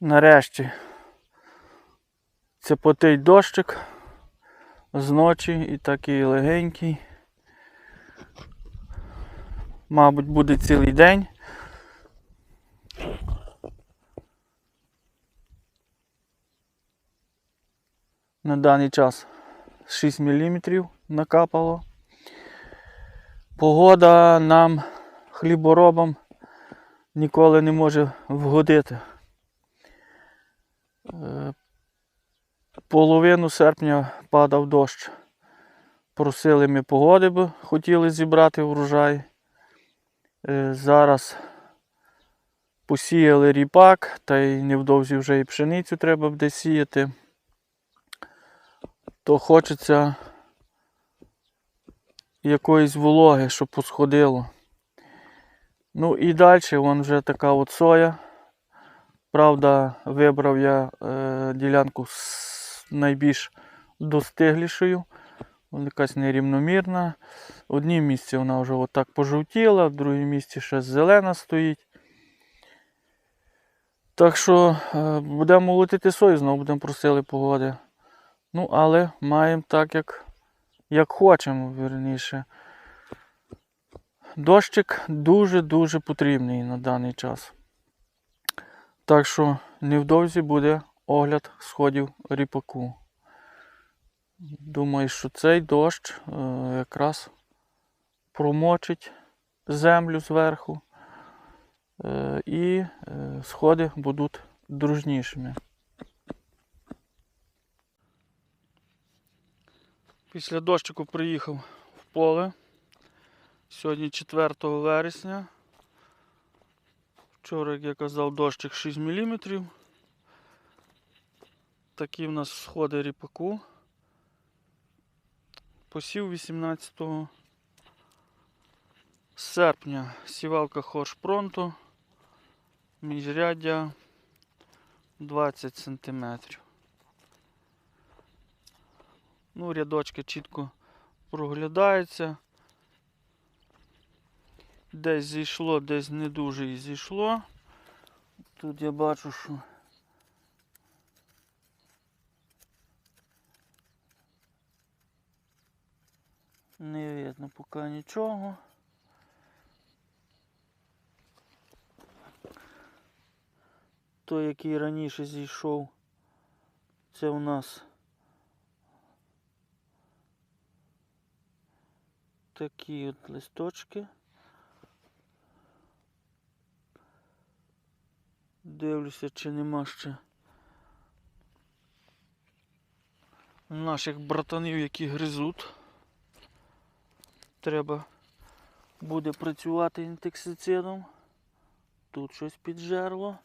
Нарешті це потий дощик з ночі і такий легенький. Мабуть, буде цілий день. На даний час 6 мм накапало. Погода нам, хліборобам, ніколи не може вгодити. Е, Половину серпня падав дощ. Просили ми погоди, бо хотіли зібрати врожай. Е, Зараз посіяли ріпак, та й невдовзі вже і пшеницю треба буде сіяти. То хочеться якоїсь вологи, щоб посходило. Ну і далі вон вже така от соя. Правда, вибрав я е, ділянку з найбільш достиглішою. Якась нерівномірна. В одній місці вона вже отак пожовтіла, в другій місці ще зелена стоїть. Так що е, будемо молотити сою, знову будемо просили погоди. Ну, але маємо так, як, як хочемо, вірніше. Дощик дуже-дуже потрібний на даний час. Так що невдовзі буде огляд сходів ріпаку. Думаю, що цей дощ е, якраз промочить землю зверху е, і е, сходи будуть дружнішими. Після дощику приїхав в поле. Сьогодні 4 вересня. Вчора, як я казав, дощик 6 мм. Такі в нас сходи ріпаку. Посів 18 серпня. Сівалка Хорш Пронто. Міжряддя 20 см. Ну, рядочки чітко проглядаються. Десь зійшло, десь не дуже і зійшло. Тут я бачу, що не видно поки нічого. Той, який раніше зійшов, це у нас такі от листочки. Дивлюся, чи нема ще наших братанів, які гризуть. Треба буде працювати інтексицидом. Тут щось піджерло.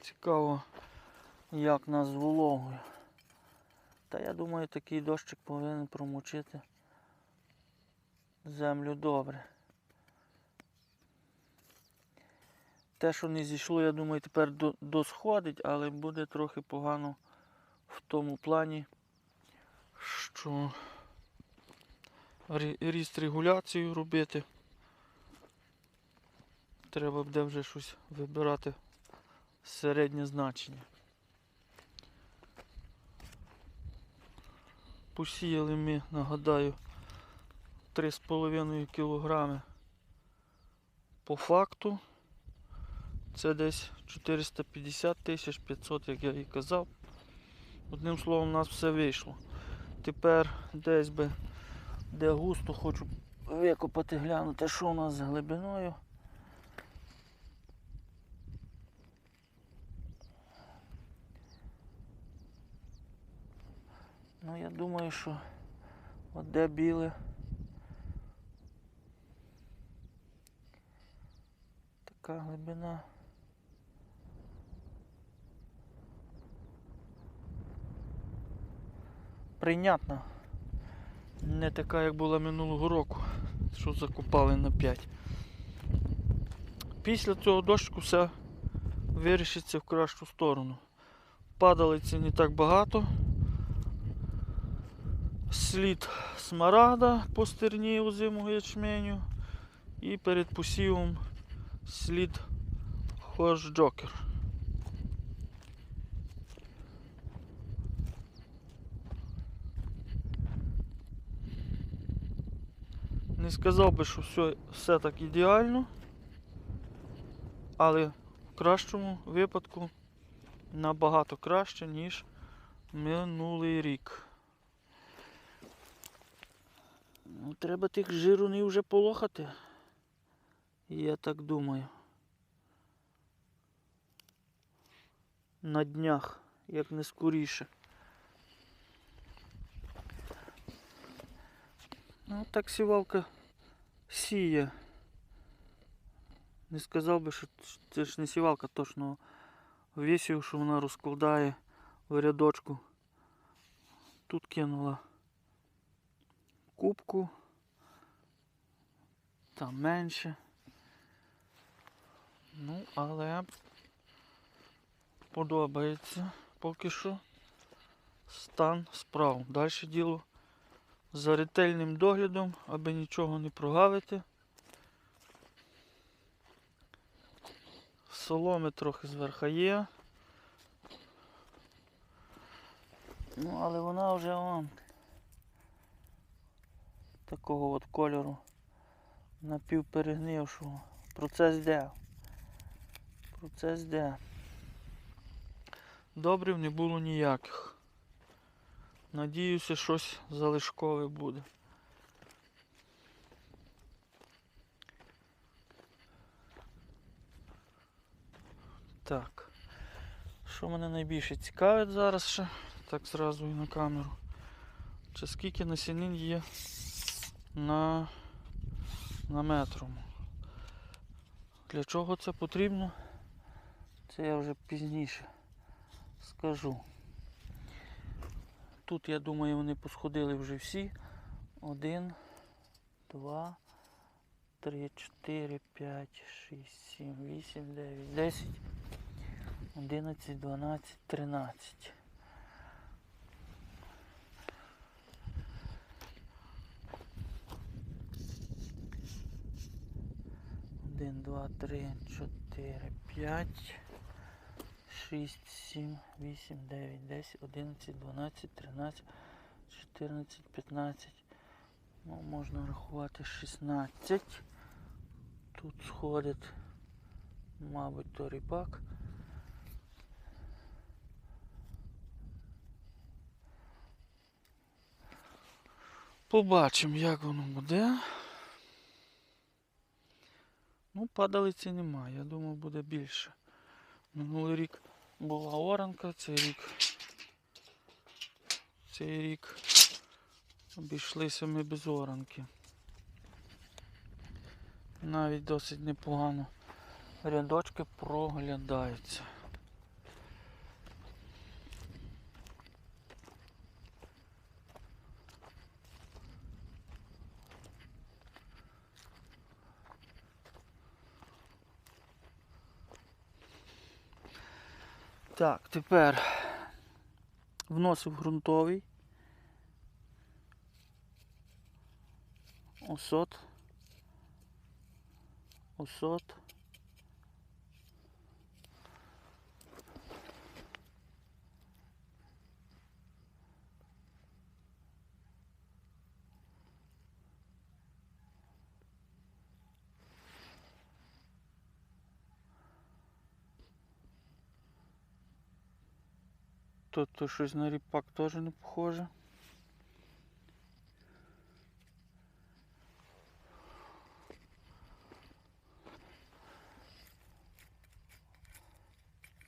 Цікаво, як нас вологою. Та я думаю, такий дощик повинен промочити землю добре. Те, що не зійшло, я думаю, тепер досходить, але буде трохи погано в тому плані, що ріст регуляцію робити. Треба буде вже щось вибирати середнє значення. Посіяли ми, нагадаю, 3,5 кг по факту. Це десь 450 тисяч 500, як я і казав. Одним словом, у нас все вийшло. Тепер десь би, де густо, хочу викопати, глянути, що у нас з глибиною. Ну, я думаю, що от де біле. Така глибина. Прийнятна. Не така, як була минулого року, що закопали на 5. Після цього дощику все вирішиться в кращу сторону. Падалиці не так багато. Слід смарагда по стерні озимого ячменю І перед посівом слід хош джокер. Не сказав би, що все, все так ідеально, але в кращому випадку набагато краще, ніж минулий рік. Ну, треба тих жирунів вже полохати. Я так думаю. На днях, як не скоріше. Ну, так сівалка сіє. Не сказав би, що це ж не сівалка, точно висів, що вона розкладає в рядочку. Тут кинула кубку. Там менше. Ну, але подобається поки що стан справ. Далі діло за ретельним доглядом, аби нічого не прогавити. Соломи трохи зверха є. Ну, але вона вже вон такого от кольору напівперегнившого. Процес йде. Процес йде. Добрив не було ніяких. Надіюся, щось залишкове буде. Так. Що мене найбільше цікавить зараз ще, так зразу і на камеру. Чи скільки насінин є на, на метрому. Для чого це потрібно? Це я вже пізніше скажу. Тут, я думаю, вони посходили вже всі. Один, два, три, чотири, п'ять, шість, сім, вісім, дев'ять, десять, одинадцять, дванадцять, тринадцять. Один, два, три, чотири, п'ять. 6, 7, 8, 9, 10, 11, 12, 13, 14, 15. Ну, можна рахувати 16. Тут сходить, мабуть, то ріпак. Побачимо, як воно буде. Ну, падалиці немає, я думав, буде більше. Минулий рік була оранка, цей рік. Цей рік обійшлися ми без оранки. Навіть досить непогано рядочки проглядаються. Так, тепер вносив ґрунтовий. Осот. Осот. Тут то щось на ріпак теж не похоже.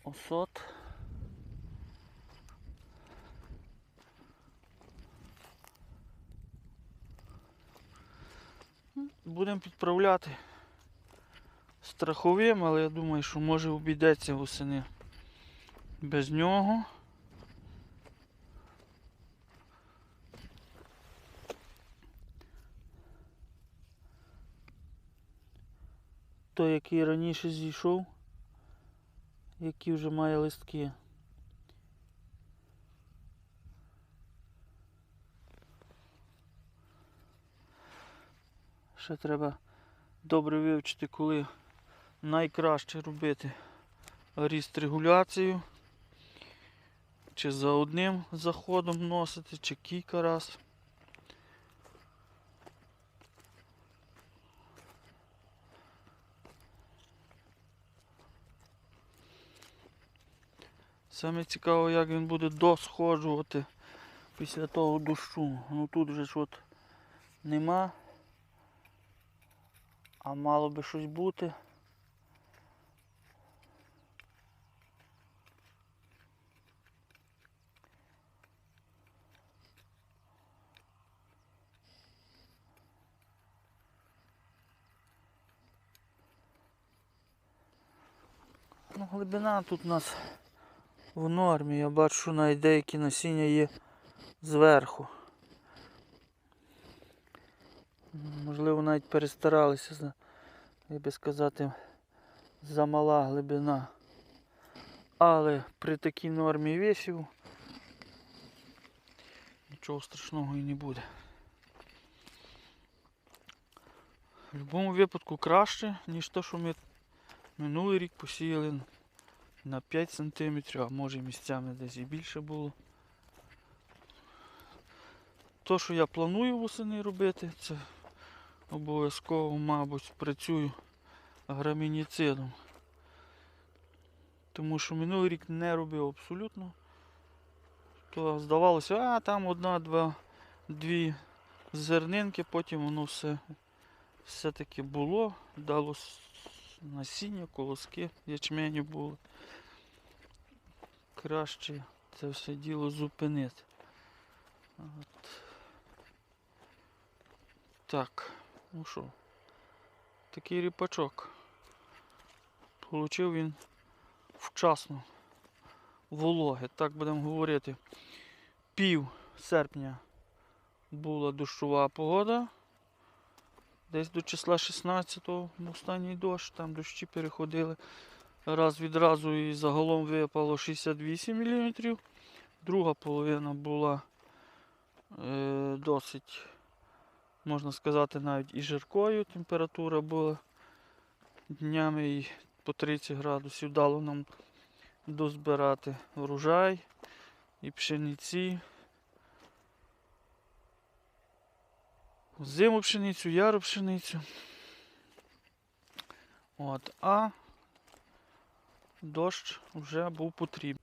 Осот. Будемо підправляти страховим, але я думаю, що може обійдеться восени без нього. Той, який раніше зійшов, який вже має листки. Ще треба добре вивчити, коли найкраще робити ріст регуляцію. Чи за одним заходом носити, чи кілька раз. Саме цікаво, як він буде досходжувати після того дощу. Ну тут вже ж от нема. А мало би щось бути. Ну, глибина тут у нас в нормі. Я бачу, навіть деякі насіння є зверху. Можливо, навіть перестаралися, як би сказати, замала глибина. Але при такій нормі весів нічого страшного і не буде. В будь-якому випадку краще, ніж те, що ми минулий рік посіяли на 5 см, а може місцями десь і більше було. То, що я планую восени робити, це обов'язково, мабуть, працюю грамініцидом. Тому що минулий рік не робив абсолютно. То здавалося, а там одна-два дві зернинки, потім воно все все-таки було, дало насіння, колоски, ячменю було. Краще це все діло зупинити. От. Так, ну що, такий ріпачок. Получив він вчасно вологи, так будемо говорити. Пів серпня була дощова погода. Десь до числа 16-го останній дощ, там дощі переходили. Раз відразу і загалом випало 68 мм. Друга половина була е, досить, можна сказати, навіть і жаркою. Температура була днями і по 30 градусів. Дало нам дозбирати врожай і пшениці. Зиму пшеницю, яру пшеницю. От, а дощ вже був потрібен.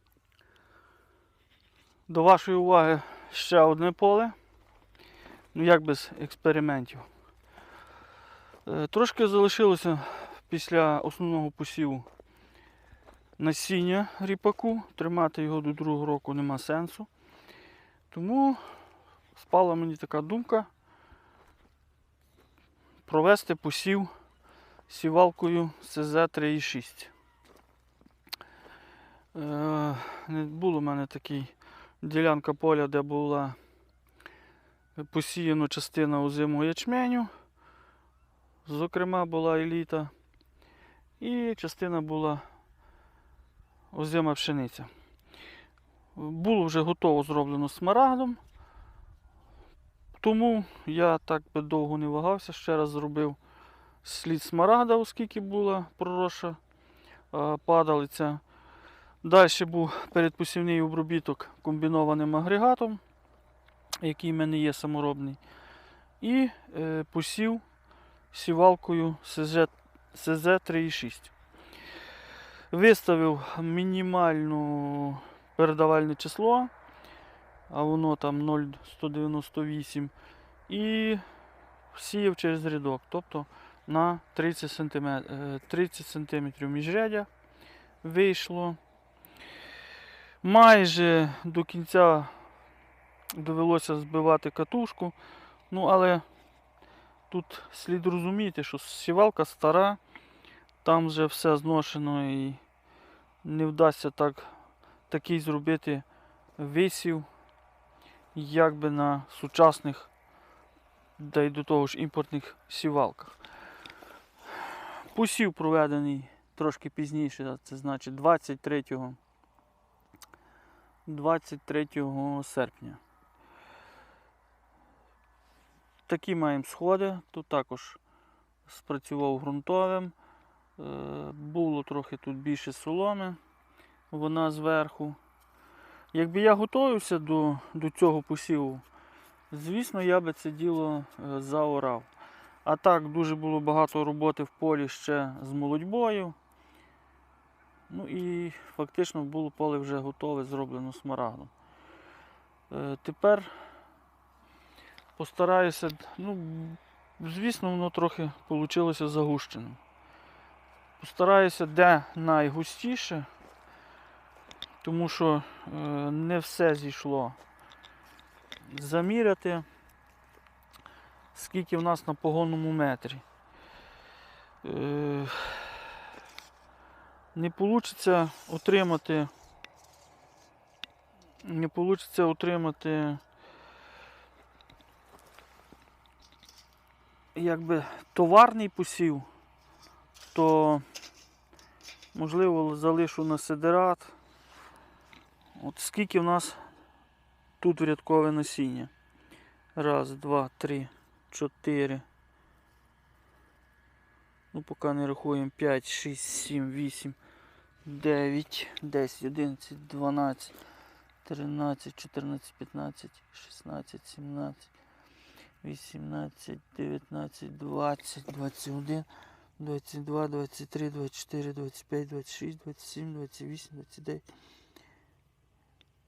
До вашої уваги ще одне поле. Ну як без експериментів. Е, Трошки залишилося після основного посіву насіння ріпаку. Тримати його до другого року нема сенсу. Тому спала мені така думка провести посів сівалкою СЗ-3,6. Е, не було в мене такий ділянка поля, де була посіяна частина озимого ячменю. Зокрема, була еліта. І частина була озима пшениця. Було вже готово зроблено смарагдом. Тому я так би довго не вагався, ще раз зробив слід смарагда, оскільки була проросша е, падалиця. Далі був передпосівний обробіток комбінованим агрегатом, який в мене є саморобний. І е, посів сівалкою СЗ, СЗ 3,6. Виставив мінімальну передавальне число, а воно там 0,198 і сіяв через рядок, тобто на 30 см, 30 см міжрядя вийшло. Майже до кінця довелося збивати катушку, ну але тут слід розуміти, що сівалка стара, там вже все зношено і не вдасться так, такий зробити висів, як би на сучасних, да й до того ж імпортних сівалках. Посів проведений трошки пізніше, це значить 23 23 серпня. Такі маємо сходи. Тут також спрацював ґрунтовим. Е, Було трохи тут більше соломи, вона зверху. Якби я готувався до, до цього посіву, звісно, я би це діло е, заорав. А так, дуже було багато роботи в полі ще з молодьбою. Ну і фактично було поле вже готове, зроблено смарагдом. Е, Тепер постараюся, ну, звісно, воно трохи вийшло загущеним. Постараюся де найгустіше, тому що е, не все зійшло. Заміряти, скільки в нас на погонному метрі. Е, не вийде отримати. Не вийде отримати якби товарний посів, то можливо залишу на сидерат. От скільки в нас тут рядкове насіння. Раз, два, три, чотири. Ну, поки не рахуємо 5, 6, 7, 8, 9, 10, 11, 12, 13, 14, 15, 16, 17, 18, 19, 20, 21, 22, 23, 24, 25, 26, 27, 28, 29,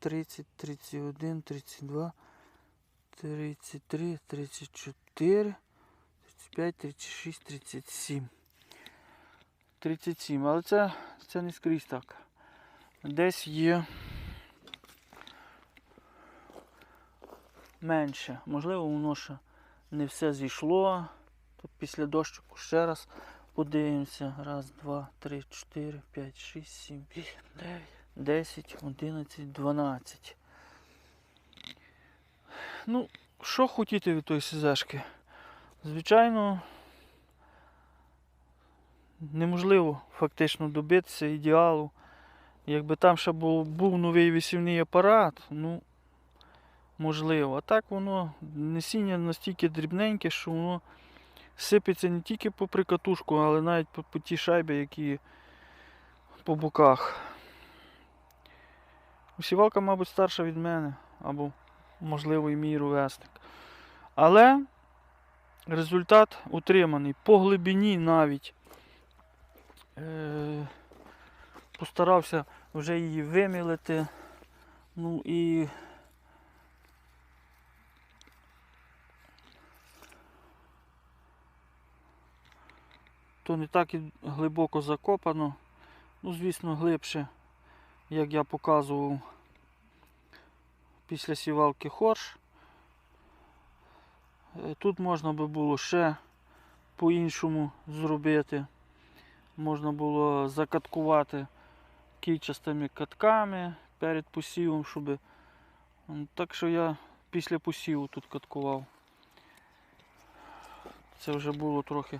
30, 31, 32, 33, 34, 35, 36, 37. 37, але це, це не скрізь так. Десь є менше. Можливо, воно ще не все зійшло. То після дощику ще раз подивимося. Раз, два, три, чотири, п'ять, шість, сім, вісім, дев'ять, десять, одинадцять, дванадцять. Ну, що хотіти від тої СЗшки? Звичайно, неможливо фактично добитися ідеалу. Якби там ще був, був новий висівний апарат, ну, можливо. А так воно насіння настільки дрібненьке, що воно сипеться не тільки по прикатушку, але навіть по, по ті шайби, які по боках. Усівалка, мабуть, старша від мене, або, можливо, і мій ровесник. Але результат утриманий. По глибині навіть е, постарався вже її вимілити. Ну і то не так і глибоко закопано. Ну, звісно, глибше, як я показував після сівалки хорш. Е, Тут можна би було ще по-іншому зробити. Можна було закаткувати кільчастими катками перед посівом, щоб. Так що я після посіву тут каткував. Це вже було трохи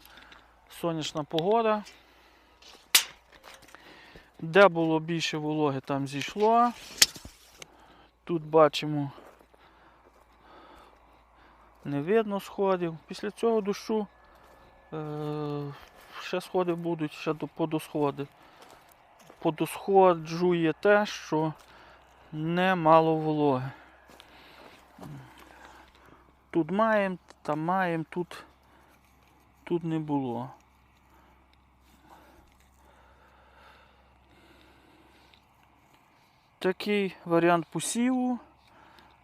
сонячна погода. Де було більше вологи, там зійшло. Тут бачимо не видно сходів. Після цього дощу е, ще сходи будуть, ще до подосходи. Подосходжує те, що немало вологи. Тут маємо, там маємо, тут, тут не було. Такий варіант посіву.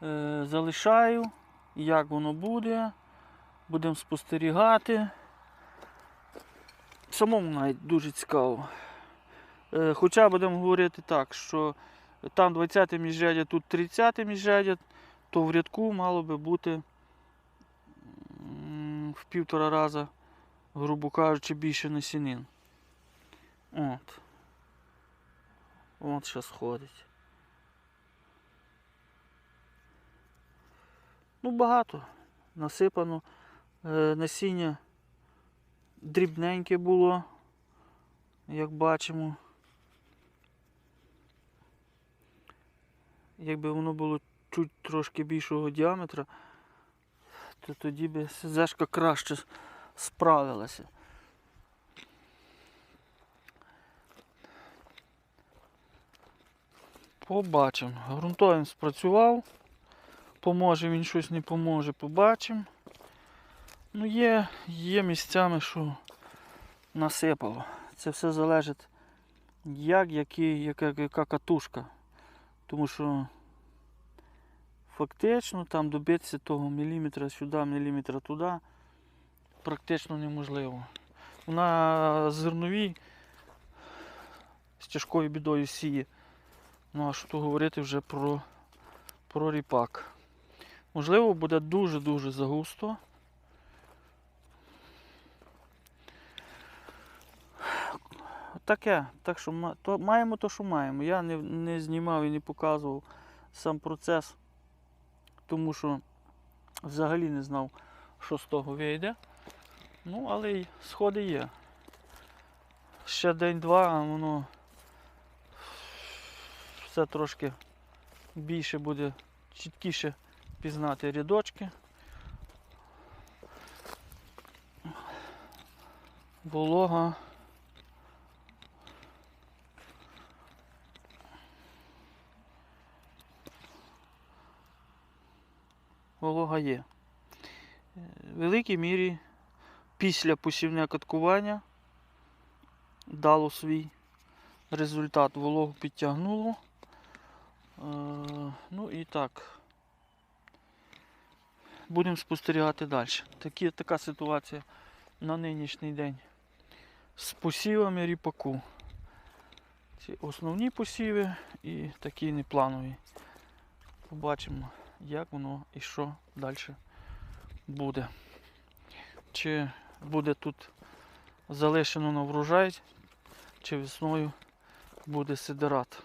Е, залишаю як воно буде. Будемо спостерігати. Самому навіть дуже цікаво. Е, Хоча будемо говорити так, що там 20 міжрядя, тут 30 міжрядя, то в рядку мало би бути в півтора рази, грубо кажучи, більше насінин. От. От що сходить. Ну, багато. Насипано. Е, насіння дрібненьке було, як бачимо. Якби воно було чуть трошки більшого діаметра, то тоді би зешка краще справилася. Побачимо. Грунтовим спрацював. Поможе він щось не поможе, побачимо. Ну, є, є місцями, що насипало. Це все залежить, як, який, яка, яка катушка. Тому що фактично там добитися того міліметра сюди, міліметра туди практично неможливо. На зерновій з тяжкою бідою сіє. Ну а що говорити вже про, про ріпак. Можливо, буде дуже-дуже загусто. Таке, так що то, маємо то, що маємо. Я не, не знімав і не показував сам процес, тому що взагалі не знав, що з того вийде. Ну, але й сходи є. Ще день-два, а воно все трошки більше буде чіткіше пізнати рядочки. Волога. Волога є. Е, В великій мірі після посівне каткування дало свій результат. Вологу підтягнуло. Е, Ну і так. Будемо спостерігати далі. Такі, така ситуація на нинішній день з посівами ріпаку. Ці основні посіви і такі непланові. Побачимо, як воно і що далі буде. Чи буде тут залишено на врожай, чи весною буде сидерат.